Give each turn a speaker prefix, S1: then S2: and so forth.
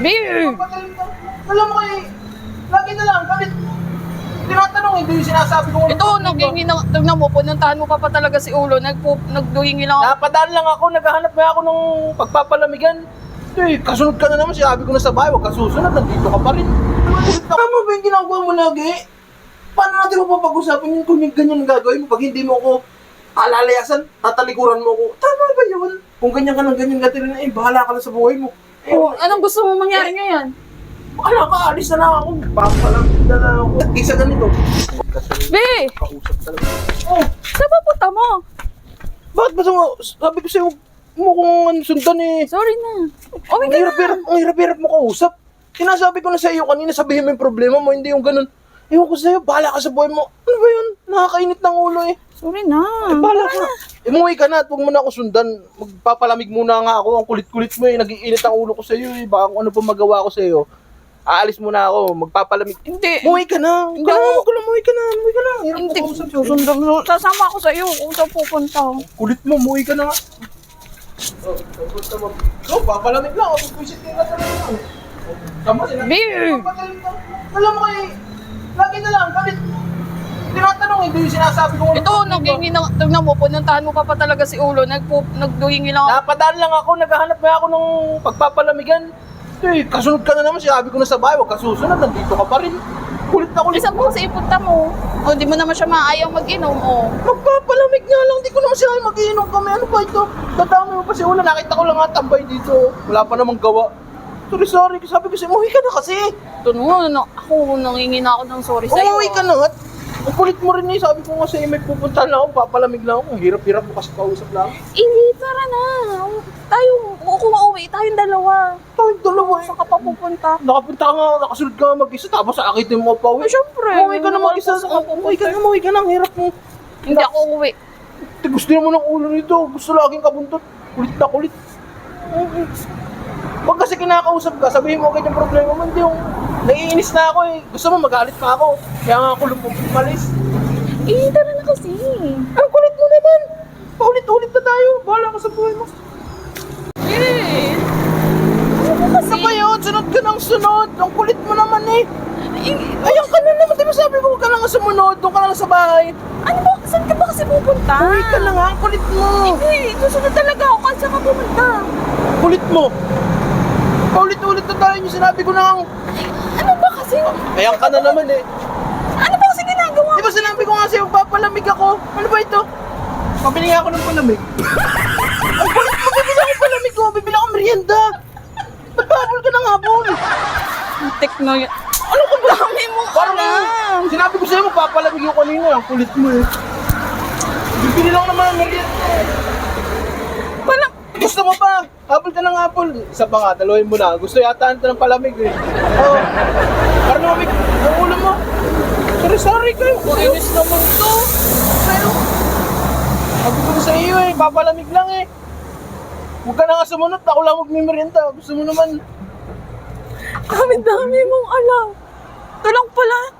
S1: Beer!
S2: Alam mo kay, lagi na lang, galit. Tinatanong, hindi yung sinasabi ko.
S1: Ito, naghingi na, tignan mo, pununtahan mo pa pa talaga si Ulo. Nagpo, nagduhingi lang ako.
S2: Napadaan lang ako, naghahanap nga ako ng pagpapalamigan. Eh, kasunod ka na naman, sinabi ko na sa bahay, huwag ka susunod, nandito ka pa rin. Tama ba yung ginagawa mo lagi? Paano natin mapapag-usapan yun kung yung ganyan ang gagawin mo pag hindi mo ako alalayasan, tatalikuran mo ako? Tama ba yun? Kung ganyan ka ng ganyan ka rin, eh, bahala ka na sa buhay mo.
S1: Oh, anong gusto mo mangyari ngayon?
S2: Wala ka, alis na lang ako. Papalamig na lang ako. Isa ganito.
S1: Be!
S2: Kausap talaga. Oh,
S1: Saan ba punta mo?
S2: bakit ba sa sabi ko sa'yo, mo kung ano sundan eh.
S1: Sorry na.
S2: Ang
S1: Uwi ka na.
S2: hirap-hirap, ang hirap-hirap mo kausap. Sinasabi ko na sa iyo kanina, sabihin mo yung problema mo, hindi yung ganun. Ewan ko sa'yo, bahala ka sa buhay mo. Ano ba yun? Nakakainit ng ulo eh.
S1: Sorry na.
S2: Bahala ka. Umuwi ka na at huwag mo na ako sundan. Magpapalamig muna nga ako. Ang kulit-kulit mo eh. Nag-iinit ang ulo ko sa'yo eh. Baka kung ano pa magawa ko sa'yo. Aalis muna ako. Magpapalamig.
S1: Hindi.
S2: Umuwi ka na. Huwag ka na, huwag ka na, umuwi ka na. Umuwi ka na. Hirap
S1: Hindi.
S2: ko.
S1: Susundan mo. Sasama ako sa iyo kung saan pupunta.
S2: Kulit mo, umuwi ka na. Oh, mo. So, papalamig lang. Ako, pusit ka na talaga. Tama sila.
S1: Beer!
S2: Alam mo kay, lagi na lang, galit. Hindi yung sinasabi ko.
S1: Ito, naghingi na, tignan mo, pununtahan mo pa pa talaga si Ulo. Nagpo, nagduhingi lang ako.
S2: Napadaan lang ako, naghahanap nga ako ng pagpapalamigan. Eh, kasunod ka na naman, sinabi ko na sa bahay, huwag ka susunod, nandito ka pa rin. Kulit na kulit.
S1: Isang po kasi ipunta mo. O, di mo naman siya maayaw mag-inom, o.
S2: Magpapalamig nga lang, di ko naman sinabi mag-iinom kami. Ano ba ito? Dadami mo pa si Ula, nakita ko lang nga tambay dito. Wala pa namang gawa. Sorry, sorry. Sabi ko sa'yo, umuwi ka na kasi.
S1: Ito no, ako, nangingi na ako ng sorry sa'yo.
S2: Umuwi ka na. Ang kulit mo rin eh. Sabi ko nga sa'yo, may pupunta lang ako, papalamig lang ako. Hirap-hirap mo kasi kausap lang.
S1: Hindi, tara na. Tayo, kung mauwi, tayong dalawa.
S2: Tawag dalawa eh.
S1: Saan ka pa pupunta?
S2: Nakapunta ka nga, nakasunod ka nga mag-isa, tapos akitin mo pa uwi.
S1: Eh, syempre.
S2: Umuwi ka na mag-isa.
S1: Saan ka
S2: Umuwi ka
S1: pupunta?
S2: na, umuwi ka na. Ang hirap mo.
S1: Hindi ako uwi.
S2: Gusto mo ng ulo nito. Gusto laging kabuntot. Kulit na kulit. Pag kasi kinakausap ka, sabihin mo agad yung problema mo. Hindi yung naiinis na ako eh. Gusto mo magalit pa ako. Kaya nga ako lumalis.
S1: Eh, tara na kasi.
S2: Ang kulit mo naman. Paulit-ulit na tayo. Bahala ka sa buhay mo.
S1: Eh. Ano ba kasi?
S2: Ano ba yun? Sunod ka ng sunod. Ang kulit mo naman eh.
S1: Eh,
S2: Ayan ka na naman. Di ba sabi ko huwag ka lang sumunod? Doon ka lang sa bahay.
S1: ano ba? Saan ka ba kasi pupunta?
S2: Uwi ka na nga. Ang kulit mo.
S1: Eh, susunod talaga ako. Saan ka pupunta?
S2: Kulit mo. Paulit-ulit na tayo yung sinabi ko na ang...
S1: Ano ba kasi?
S2: Ayan ka na naman eh.
S1: Ano ba kasi ginagawa?
S2: Di ba sinabi ko nga sa'yo, papalamig ako? Ano ba ito? Pabili nga ako ng palamig. Ang kulit mo, bibili ako palamig ko. Bibili ako merienda. Ba't pahabol ka ng habol?
S1: Tekno yun. Ano ko ba? Dami mo
S2: Parang
S1: alam.
S2: sinabi ko sa'yo, papalamig yung kanina. Ang kulit mo eh. Bibili lang naman ng merienda. Gusto mo pa? Habol ka ng habol. Isa pa nga, dalawain mo na. Gusto yata ito ng palamig eh. Oo. Oh. Parang lumamig ang ulo mo. Sorry, sorry kayo.
S1: Inis naman to.
S2: Pero, sabi ko sa iyo eh, papalamig lang eh. Huwag ka na nga sumunod, ako lang magmimerienda. Gusto mo naman.
S1: Dami-dami mong alam. Ito lang pala.